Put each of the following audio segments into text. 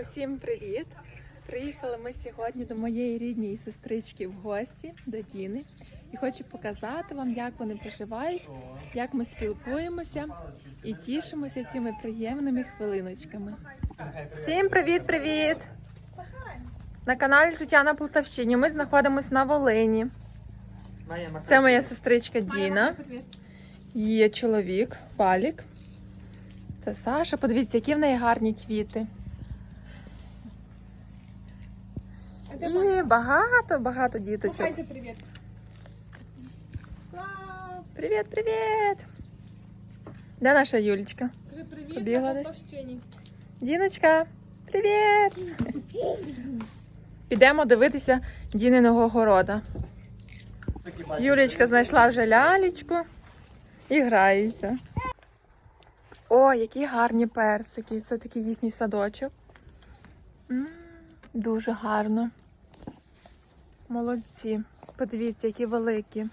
Усім привіт! Приїхали ми сьогодні до моєї рідної сестрички в гості до Діни. І хочу показати вам, як вони поживають, як ми спілкуємося і тішимося цими приємними хвилиночками. Всім привіт-привіт! На каналі Життя на Полтавщині. Ми знаходимося на Волині. Це моя сестричка Діна. Її чоловік Валік. Це Саша. Подивіться, які в неї гарні квіти. І багато, багато діточок. Махайте привіт. Привіт, привіт! Де наша Юлічка? Кажи привіт на? Діночка, привіт! Підемо дивитися Діниного города. Юлічка знайшла вже лялечку і грається. О, які гарні персики. Це такий їхній садочок. М, Дуже гарно. Молодці. Подивіться, які великі.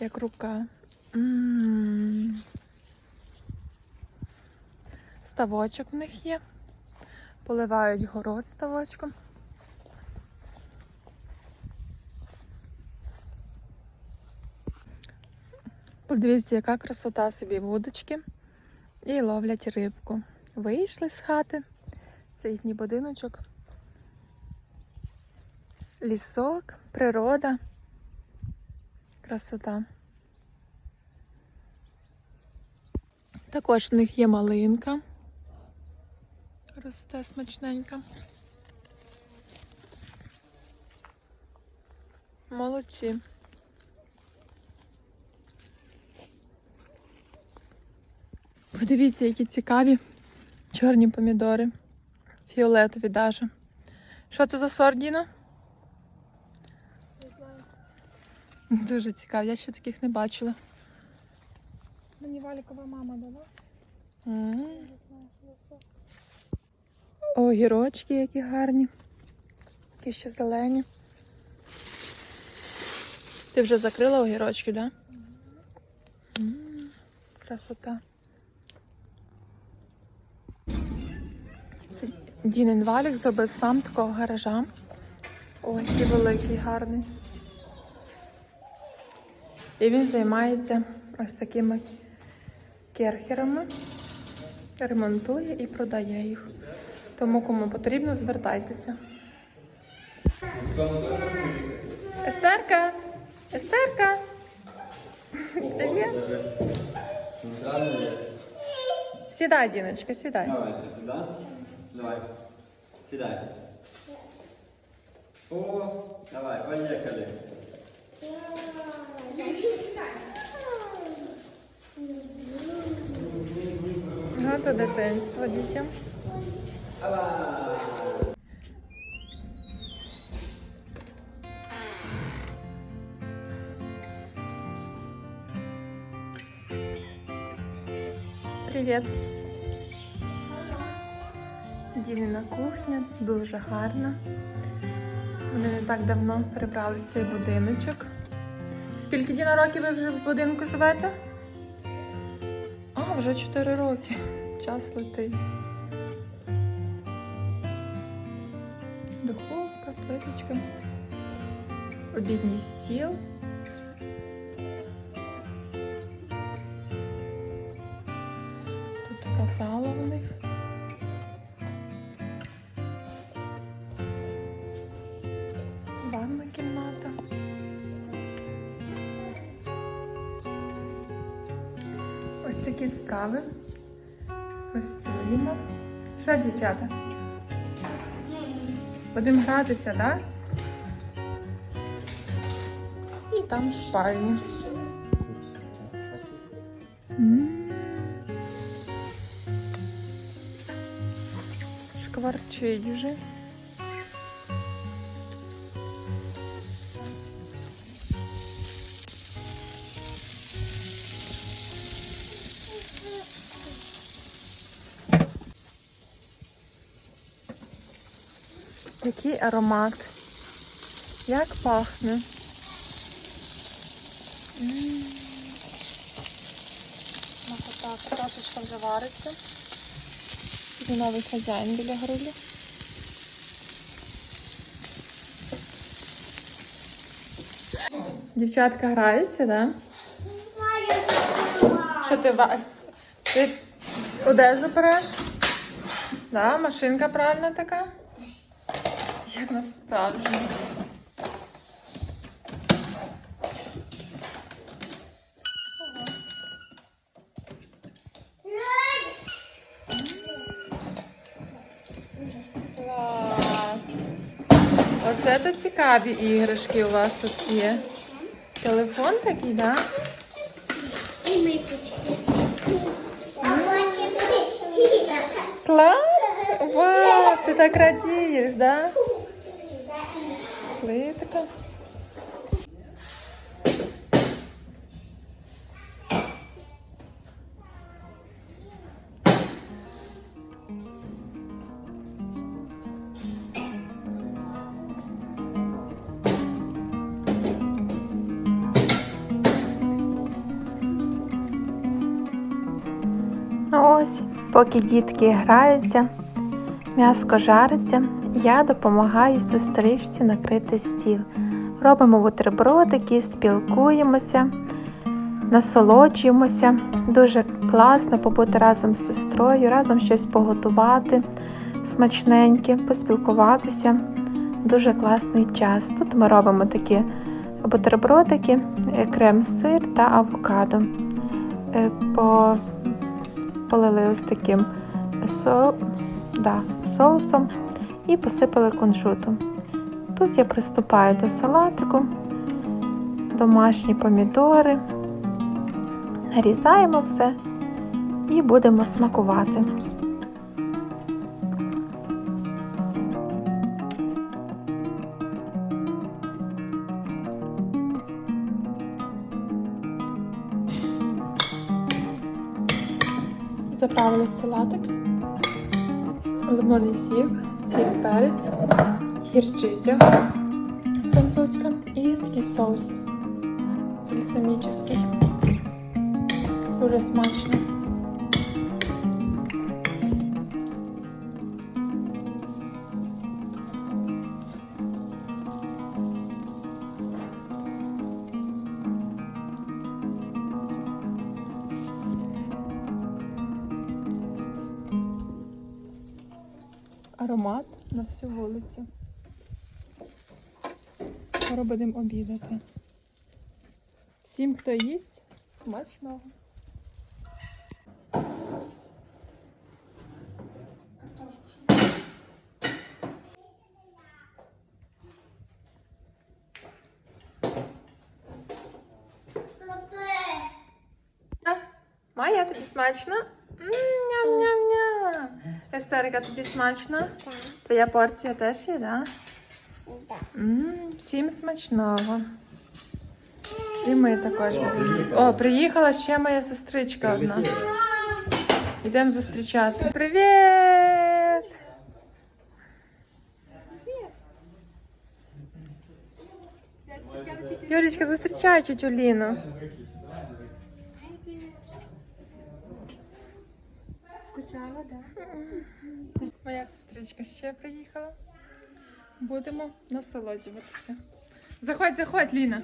Як рука. Ставочок в них є. Поливають город ставочком. Подивіться, яка красота собі вудочки. І ловлять рибку. Вийшли з хати. Це їхній будиночок. Лісок, природа. Красота. Також в них є малинка. Росте смачненька. Молодці. Подивіться, які цікаві чорні помідори. Фіолетові даже. Що це за сорт, Діно? Не знаю. Дуже цікаві, я ще таких не бачила. Мені Валікова мама дала. За сок. Огірочки які гарні. Які ще зелені. Ти вже закрила огірочки, так? Да? Красота. Це Дінин валік зробив сам такого гаража. Ой, який великий, гарний. І він займається ось такими керхерами, ремонтує і продає їх. Тому кому потрібно, звертайтеся. Естерка! Естерка! Сідай, Діночка, сідай. Давайте сюда. Давай. Сідай. О, давай, поїхали. Гото дитинство дітям. Привіт. Дінина кухня, дуже гарна. Вони не так давно прибрали цей будиночок. Скільки Діна років ви вже в будинку живете? А, вже 4 роки. Час летить. Духовка, плиточка. Обідній стіл. Тут така зала у них. Такі справи. Гостюємо. Що, дівчата? Будемо гратися, так? І там спальня. Шкварчить вже. Який аромат. Як пахне. М. Так, картошечка вже вариться. Це новий хазяїн біля грилю. Дівчатка граються, да? Що ти вас? Ти одежу береш? Да, машинка правильна така. Як нас справжня. Клас. Оце то цікаві іграшки у вас тут є. Телефон такий, так? Да? І мисочки. Клас! Вау, ти так радієш, да? Плитка. А ось, поки дітки граються, м'яско жариться, я допомагаю сестричці накрити стіл. Робимо бутербродики, спілкуємося, насолоджуємося. Дуже класно побути разом з сестрою, разом щось поготувати смачненьке, поспілкуватися. Дуже класний час. Тут ми робимо такі бутербродики, е, крем-сир та авокадо. Е, По полили ось таким со... да, соусом і посипали кунжутом. Тут я приступаю до салатику, домашні помідори, нарізаємо все і будемо смакувати. Заправили салатик, лимонний сік, сіль, перець, гірчиця французька і такий соус бальзамічний. Дуже смачно. Скоро будемо обідати. Всім, хто їсть, смачного. Майя, тобі смачно? Ням-ням-ням. Естерика, тобі смачно? Твоя порція теж є, так? Да? Всім смачного. І ми також будемо. О, приїхала ще моя сестричка одна. Йдемо зустрічати. Привіт! Юлічка, зустрічай тетю Ліну. Скучала, да? Моя сестричка ще приїхала. Будемо насолоджуватися. Заходь, заходь, Ліна.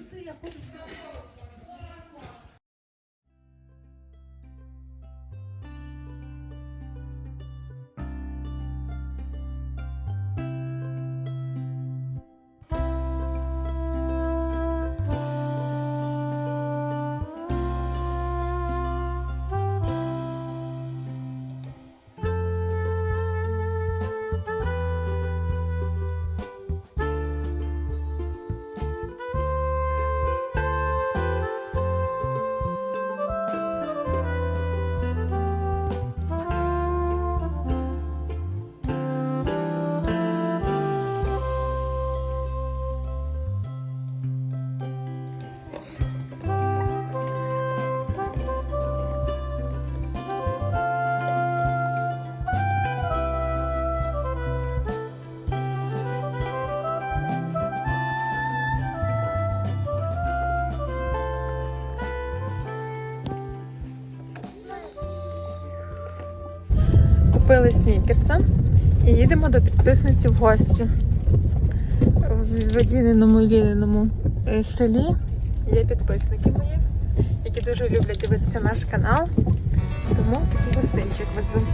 Купили снікерса і їдемо до підписниці в гості. В Водіниному ліненому е, селі є підписники мої, які дуже люблять дивитися наш канал. Тому такий гостинчик везу.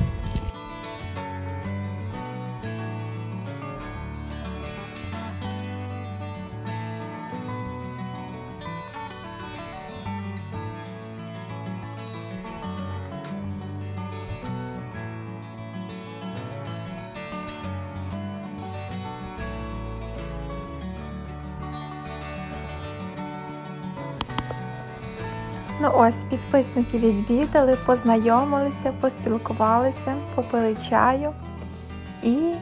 Ну ось, підписники відвідали, познайомилися, поспілкувалися, попили чаю і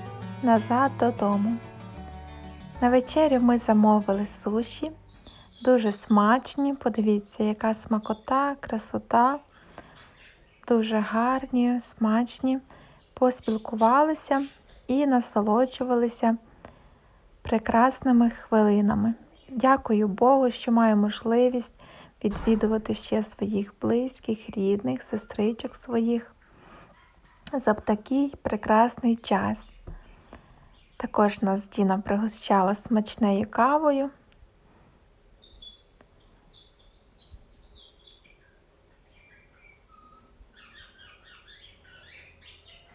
назад додому. На вечерю ми замовили суші, дуже смачні. Подивіться, яка смакота, красота, дуже гарні, смачні. Поспілкувалися і насолоджувалися прекрасними хвилинами. Дякую Богу, що маю можливість відвідувати ще своїх близьких, рідних, сестричок своїх за такий прекрасний час. Також нас Діна пригощала смачною кавою.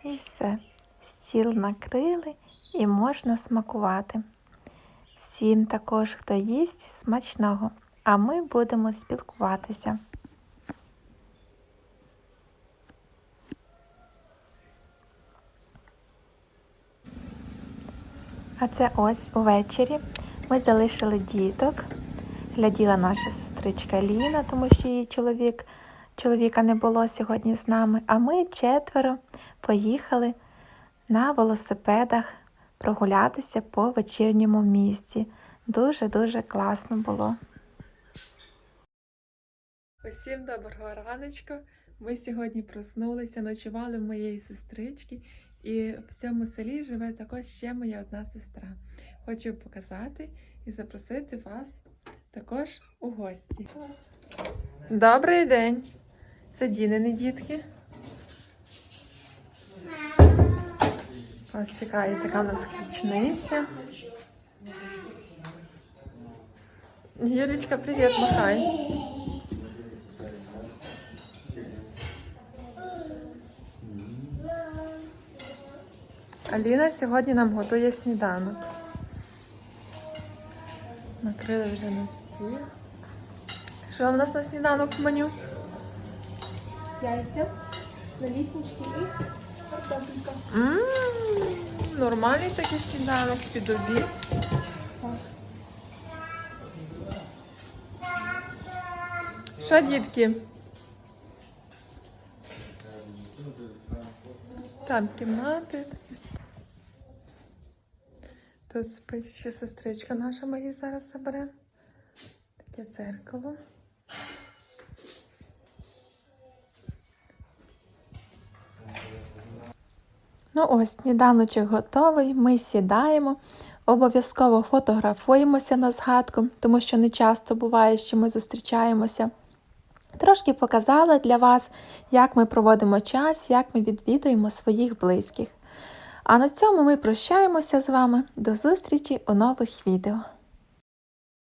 І все. Стіл накрили і можна смакувати. Всім також, хто їсть, смачного, а ми будемо спілкуватися. А це ось увечері. Ми залишили діток. Гляділа наша сестричка Ліна, тому що її чоловік, чоловіка не було сьогодні з нами. А ми четверо поїхали на велосипедах прогулятися по вечірньому місці. Дуже-дуже класно було. Усім доброго раночку. Ми сьогодні проснулися, ночували в моєї сестрички, і в цьому селі живе також ще моя одна сестра. Хочу показати і запросити вас також у гості. Добрий день! Це Дінини дітки. Ось чекає така у нас ключниця. Юлічка, привіт, махай. Аліна сьогодні нам готує сніданок. Накрили вже на стіл. Що в нас на сніданок в меню? Яйця, наліснички і картопелька. Ммм, нормальний такий сніданок під обід. Що, дітки? Там кімнати. Тут спить ще сестричка наша моя зараз забере. Таке дзеркало. Ну ось, сніданочок готовий, ми сідаємо, обов'язково фотографуємося на згадку, тому що не часто буває, що ми зустрічаємося. Трошки показала для вас, як ми проводимо час, як ми відвідуємо своїх близьких. А на цьому ми прощаємося з вами. До зустрічі у нових відео.